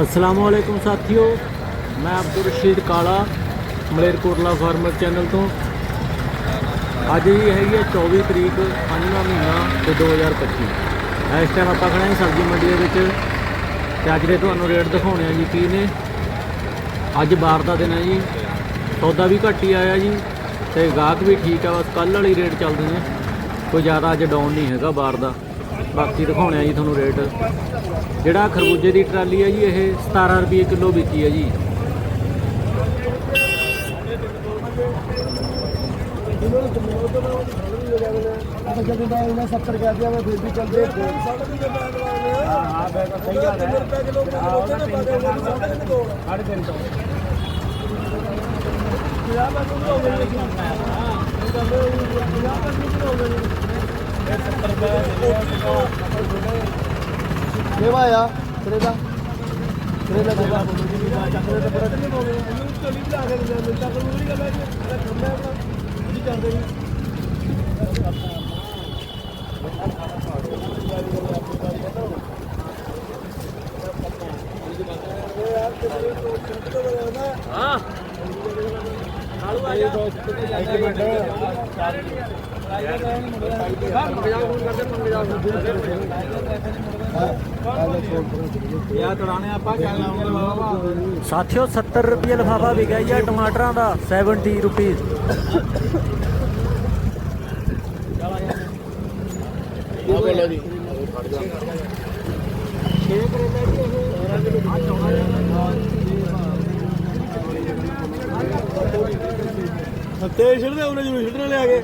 ਅਸਲਾਮ ਵਾਲੇਕੁਮ ਸਾਥੀਓ, ਮੈਂ ਅਬਦੁਲ ਰਸ਼ੀਦ ਕਾਲਾ ਮਲੇਰਕੋਟਲਾ ਫਾਰਮਰ ਚੈਨਲ ਤੋਂ। ਅੱਜ ਜੀ ਹੈਗੀ ਹੈ 24 ਤਰੀਕ, ਪੰਜਵਾਂ ਮਹੀਨਾ ਤੇ 2025 ਇਸ ਟਾਈਮ ਆਪਾਂ ਖੜੇ ਹਾਂ ਸਬਜ਼ੀ ਮੰਡੀ ਦੇ ਵਿੱਚ ਤੇ ਅੱਜ ਦੇ ਤੁਹਾਨੂੰ ਰੇਟ ਦਿਖਾਉਣੇ ਆ ਜੀ ਕੀ ਨੇ। ਅੱਜ ਬਾਰ ਦਾ ਦਿਨ ਹੈ ਜੀ, ਸੌਦਾ ਵੀ ਘੱਟ ਹੀ ਆਇਆ ਜੀ ਤੇ ਗਾਹਕ ਵੀ ਠੀਕ ਆ, ਬਸ ਕੱਲ ਵਾਲੀ ਰੇਟ ਚੱਲਦੇ ਨੇ। ਕੋਈ ਜ਼ਿਆਦਾ ਅੱਜ ਡਾਊਨ ਨਹੀਂ ਹੈਗਾ ਬਾਰ ਦਾ। ਬਾਕੀ ਦਿਖਾਉਣੇ ਆ ਜੀ ਤੁਹਾਨੂੰ ਰੇਟ। ਜਿਹੜਾ ਖਰਬੂਜੇ ਦੀ ਟਰਾਲੀ ਹੈ ਜੀ, ਇਹ 17 ਰੁਪਏ ਕਿਲੋ ਵਿਕੀ ਹੈ ਜੀ। ਜਦੋਂ ਦਾ ਇਹਨਾਂ 70 ਕਹਿ ਦੇ ਹੋ ਗਿਆ ਜੀ ਪੰਜਾਬ ਦਾ ਹੋ ਗਿਆ ਜੀ 70 ਰੁਪਏ ਦੇਵਾ ਆ? ਕਿਹੜੇ ਸਾਥੀਓ 70 ਰੁਪਏ ਲਫਾਫਾ ਵਿਕਿਆ ਜੀ ਟਮਾਟਰਾਂ ਦਾ 70 ਰੁਪਏ ਆ ਬੋਲੋ ਜੀ। ਸੱਤੇ ਛੱਡਦੇ ਉਹਨੇ ਜਿਹਨੂੰ ਛੱਡਣ ਲਿਆ ਕੇ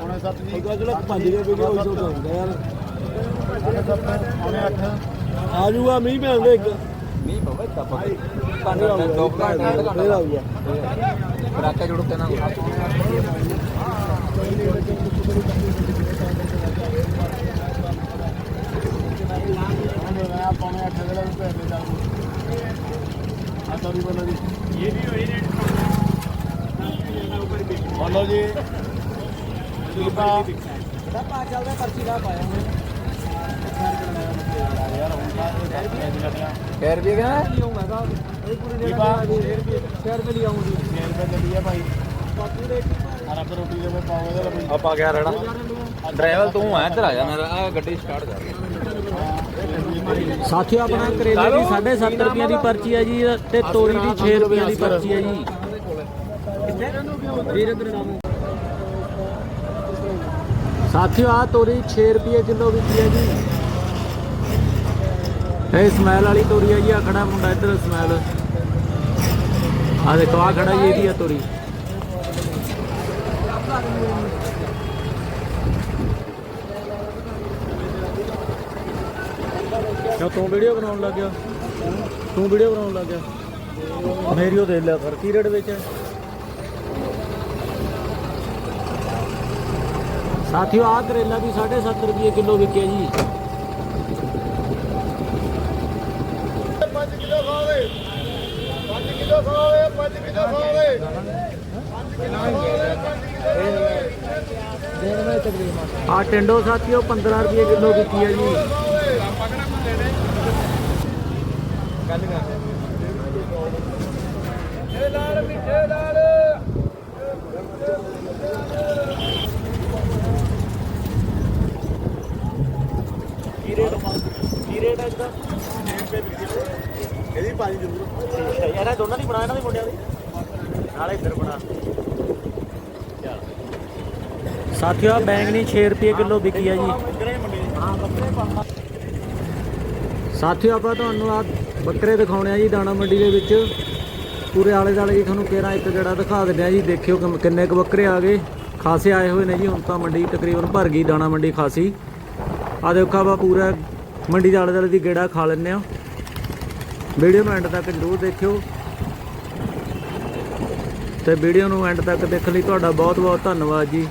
ਉਹਨੇ ਸੱਤ ਜੀ। ਅਗਲਾ ਜਿਹੜਾ ਭੱਜ ਗਿਆ ਵੀ ਉਹ ਜੋ ਹੁੰਦਾ ਯਾਰ। ਉਹਨੇ ਸੱਤ ਉਹਨੇ ਅੱਠ। ਆ ਜੂਗਾ ਮੀਂਹ ਪੈਂਦੇ ਇੱਕ। ਨਹੀਂ ਬਾਬਾ ਤੱਪ ਫੇਰ ਆਊਗਾ ਫੇਰ ਆਊਗਾ। ਬਰਾਕਾ ਜੁੜ ਕੇ ਨਾ ਪੌਣੇ ਅੱਠ ਜਿਹੜਾ ਵੀ ਪੈਸੇ ਦਾ ਆ ਸੌਰੀ ਬੋਲੋ ਜੀ ਇਹ ਵੀ ਹੋਈ ਰੇਟ ਬੋਲੋ ਜੀ ਦੀਪਾ ਦਾ ਪਾ ਚੱਲਦਾ ਪਰਚੀ ਦਾ ਪਾਇਆ ਯਾਰ ਹੁਣ ਤਾਂ ਕਹਿ ਰੁਪਏ ਕਿਹਾ ਲਿਆਉਂਗਾ ਦਾ ਇਹ ਪੂਰੇ ਦੀਪਾ ਸ਼ਹਿਰ ਰੁਪਏ ਲਿਆਉਂਗੀ 6 ਰੁਪਏ ਚੱਲੀ ਆ ਭਾਈ ਰੋਟੀ ਦੇ ਮੈਂ ਪਾਉਂਗਾ ਤੇ ਲੱਭੀ ਆਪਾਂ ਗਿਆ ਰੜਾ ਡਰਾਈਵਰ ਤੂੰ ਆ ਇੱਧਰ ਆ ਜਾ ਮੇਰਾ ਆ ਗੱਡੀ ਸਟਾਰਟ ਕਰ। ਸਾਥੀਓ ਆਪਣਾ ਕਰੇਲੇ ਦੀ 7.5 ਰੁਪਏ ਦੀ ਪਰਚੀ ਹੈ ਜੀ ਤੇ ਤੋਰੀ ਦੀ 6 ਰੁਪਏ ਦੀ ਪਰਚੀ ਹੈ ਜੀ। ਸਾਥੀਓ ਆ ਤੋਰੀ 6 ਰੁਪਏ ਕਿਲੋ ਵਿਕੀ ਹੈ ਜੀ। ਇਹ ਸਮੈਲ ਵਾਲੀ ਤੋਰੀ ਹੈ ਜੀ ਆ ਖੜਾ ਮੁੰਡਾ ਇੱਧਰ ਸਮੈਲ ਆ ਦੇਖੋ ਆ ਖੜਾ ਜੀ, ਇਹਦੀ ਆ ਤੋਰੀ। ਕਿਉਂ ਤੂੰ ਵੀਡੀਓ ਬਣਾਉਣ ਲੱਗ ਗਿਆ? ਤੂੰ ਵੀਡੀਓ ਬਣਾਉਣ ਲੱਗ ਗਿਆ? ਮੇਰੀ ਉਹ ਦੇ ਲਿਆ ਫਿਰ ਕੀ ਰੇਟ ਵਿੱਚ ਹੈ ਸਾਥੀਓ ਆ ਕਰੇਲਾ ਵੀ 7.5 ਰੁਪਏ ਕਿਲੋ ਵਿਕਿਆ ਜੀ 5 ਕਿਲੋ ਖਾਵੇ 5 ਕਿਲੋ ਖਾਵੇ 5 ਕਿਲੋ ਖਾਵੇ 5 ਕਿਲੋ ਆ ਟਿੰਡੋ ਸਾਥੀਓ 15 ਰੁਪਏ ਕਿਲੋ ਵਿਕੀ ਹੈ ਜੀ ਲਾਲ ਮਿੱਠੇ ਲਾਲ ਕੀ ਰੇਟ ਕੀ ਰੇਟ ਹੈ ਇਹਦਾ ਇਹਦੀ ਪਾਣੀ ਜ਼ਰੂਰ ਅੱਛਾ ਯਾਰ ਇਹ ਦੋਨਾਂ ਦੀ ਬਣਾ ਇਹਨਾਂ ਦੇ ਮੁੰਡਿਆਂ ਦੀ ਨਾਲੇ ਬਣਾ। ਸਾਥੀਓ ਬੈਂਗਣੀ 6 ਰੁਪਏ ਕਿਲੋ ਵਿਕੀ ਹੈ ਜੀ ਸਾਥੀਓ ਆਪਾਂ ਤੁਹਾਨੂੰ ਆ ਬੱਕਰੇ ਦਿਖਾਉਣੇ ਆ ਜੀ ਦਾਣਾ ਮੰਡੀ ਦੇ ਵਿੱਚ। ਪੂਰੇ ਆਲੇ ਦਾਲੇ ਜੀ ਤੁਹਾਨੂੰ ਕੇਰਾ ਇੱਕ ਜਿਹੜਾ ਦਿਖਾ ਦਿੰਦੇ ਆ ਜੀ। ਦੇਖਿਓ ਕਿੰਨੇ ਕੁ ਬੱਕਰੇ ਆ ਗਏ। ਖਾਸੇ ਆਏ ਹੋਏ ਨੇ ਜੀ ਹੁਣ ਤਾਂ ਮੰਡੀ ਤਕਰੀਬਨ ਭਰ ਗਈ ਦਾਣਾ ਮੰਡੀ ਖਾਸੀ। ਆ ਦੇਖੋ ਆਪਾਂ ਪੂਰਾ ਮੰਡੀ ਦੇ ਆਲੇ ਦਾਲੇ ਦੀ ਗੇੜਾ ਖਾ ਲੈਂਦੇ ਆ। ਵੀਡੀਓ ਨੂੰ ਐਂਡ ਤੱਕ ਜ਼ਰੂਰ ਦੇਖਿਓ। ਤੇ ਵੀਡੀਓ ਨੂੰ ਐਂਡ ਤੱਕ ਦੇਖਣ ਲਈ। ਤੁਹਾਡਾ ਬਹੁਤ ਬਹੁਤ ਧੰਨਵਾਦ ਜੀ।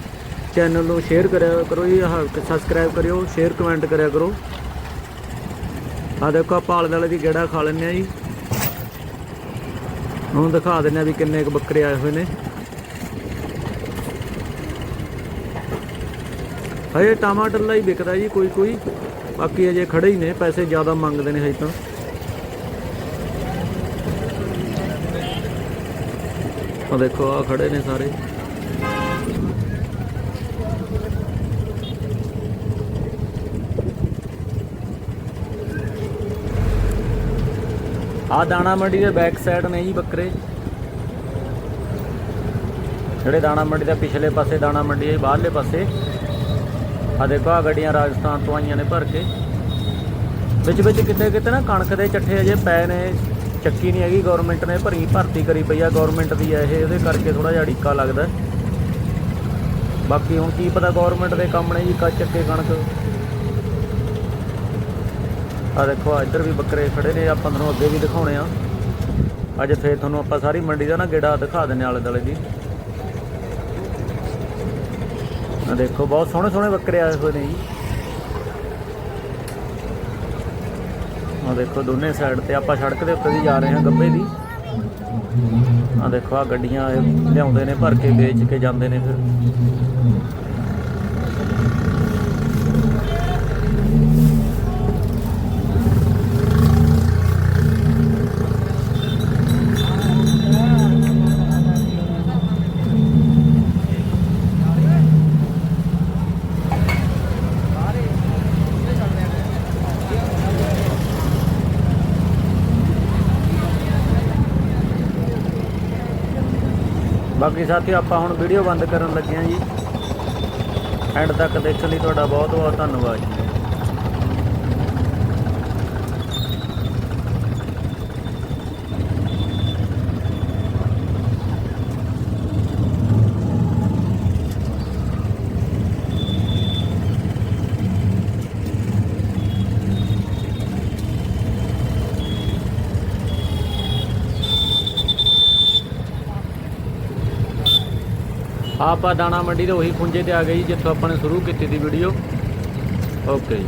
ਚੈਨਲ ਨੂੰ ਸ਼ੇਅਰ ਕਰਿਆ ਕਰੋ ਜੀ ਸਬਸਕ੍ਰਾਈਬ ਕਰਿਓ ਸ਼ੇਅਰ ਕਮੈਂਟ ਕਰਿਆ ਕਰੋ। ਆ ਦੇਖੋ, ਆਪਾਂ ਆਲੇ ਦੁਆਲੇ ਦੀ ਗੇੜਾ ਖਾ ਲੈਂਦੇ ਆ ਜੀ। ਹੁਣ ਦਿਖਾ ਦਿੰਦੇ ਆ ਵੀ ਕਿੰਨੇ ਕੁ ਬੱਕਰੇ ਆਏ ਹੋਏ ਨੇ। ਹਜੇ ਟਮਾਟਰ ਲਈ ਵਿਕਦਾ ਜੀ ਕੋਈ ਕੋਈ ਬਾਕੀ ਅਜੇ ਖੜੇ ਹੀ ਨੇ, ਪੈਸੇ ਜ਼ਿਆਦਾ ਮੰਗਦੇ ਨੇ ਹਜੇ ਤਾਂ। ਉਹ ਦੇਖੋ ਆ ਖੜੇ ਨੇ ਸਾਰੇ। ਆ ਦਾਣਾ ਮੰਡੀ ਦੇ ਬੈਕ ਸਾਈਡ ਨੇ ਜੀ ਬੱਕਰੇ। ਜਿਹੜੇ ਦਾਣਾ ਮੰਡੀ ਦੇ ਪਿਛਲੇ ਪਾਸੇ, ਦਾਣਾ ਮੰਡੀ ਹੈ ਬਾਹਰਲੇ ਪਾਸੇ। ਆ ਦੇਖੋ ਆ ਗੱਡੀਆਂ ਰਾਜਸਥਾਨ ਤੋਂ ਆਈਆਂ ਨੇ ਭਰ ਕੇ। ਵਿੱਚ ਵਿੱਚ ਕਿਤੇ ਕਿਤੇ ਨਾ ਕਣਕ ਦੇ ਚੱਠੇ ਅਜੇ ਪਏ ਨੇ। ਚੱਕੀ ਨਹੀਂ ਹੈਗੀ ਗਵਰਨਮੈਂਟ ਨੇ ਭਰੀ ਭਰਤੀ ਕਰੀ ਪਈ ਆ ਗਵਰਨਮੈਂਟ ਦੀ ਆ ਇਹ, ਉਹਦੇ ਕਰਕੇ ਥੋੜਾ ਜਿਹਾ ਢੀਕਾ ਲੱਗਦਾ। ਬਾਕੀ ਹੁਣ ਕੀ ਪਤਾ ਗਵਰਨਮੈਂਟ ਦੇ ਕੰਮ ਨੇ ਜੀ ਕੱਚ ਚੱਕੇ ਕਣਕ। ਆ ਦੇਖੋ ਇੱਧਰ ਵੀ ਬੱਕਰੇ ਖੜੇ ਨੇ, ਆਪਾਂ ਤੁਹਾਨੂੰ ਅੱਗੇ ਵੀ ਦਿਖਾਉਣੇ ਆ। ਅੱਜ ਫੇਰ ਤੁਹਾਨੂੰ ਆਪਾਂ ਸਾਰੀ ਮੰਡੀ ਦਾ ਨਾ ਗੇੜਾ ਦਿਖਾ ਦਿੰਨੇ ਆਲੇ ਦੁਆਲੇ ਦੀ ਆ ਦੇਖੋ, ਬਹੁਤ ਸੋਹਣੇ ਸੋਹਣੇ ਬੱਕਰੇ ਆਏ ਹੋਏ ਨੇ ਜੀ। ਆ ਦੇਖੋ ਦੋਨੇ ਸਾਈਡ ਤੇ ਆਪਾਂ ਸੜਕ ਦੇ ਉੱਤੇ ਦੀ ਜਾ ਰਹੇ ਹਾਂ ਗੱਬੇ ਦੀ। ਆ ਦੇਖੋ ਆ ਗੱਡੀਆਂ ਲਿਆਉਂਦੇ ਨੇ ਭਰ ਕੇ ਵੇਚ ਕੇ ਜਾਂਦੇ ਨੇ ਫਿਰ। ਬਾਕੀ ਸਾਥੀਓ, ਆਪਾਂ ਹੁਣ ਵੀਡੀਓ ਬੰਦ ਕਰਨ ਲੱਗੇ ਹਾਂ ਜੀ। ਐਂਡ ਤੱਕ ਦੇਖਣ ਲਈ ਤੁਹਾਡਾ ਬਹੁਤ ਬਹੁਤ ਧੰਨਵਾਦ ਜੀ। ਆਪਾਂ ਦਾਣਾ ਮੰਡੀ ਦੇ ਉਹੀ ਖੁੰਝੇ ਤੇ ਆ ਗਏ ਜੀ, ਜਿੱਥੋਂ ਆਪਾਂ ਨੇ ਸ਼ੁਰੂ ਕੀਤੀ ਸੀ ਵੀਡੀਓ ਓਕੇ ਜੀ।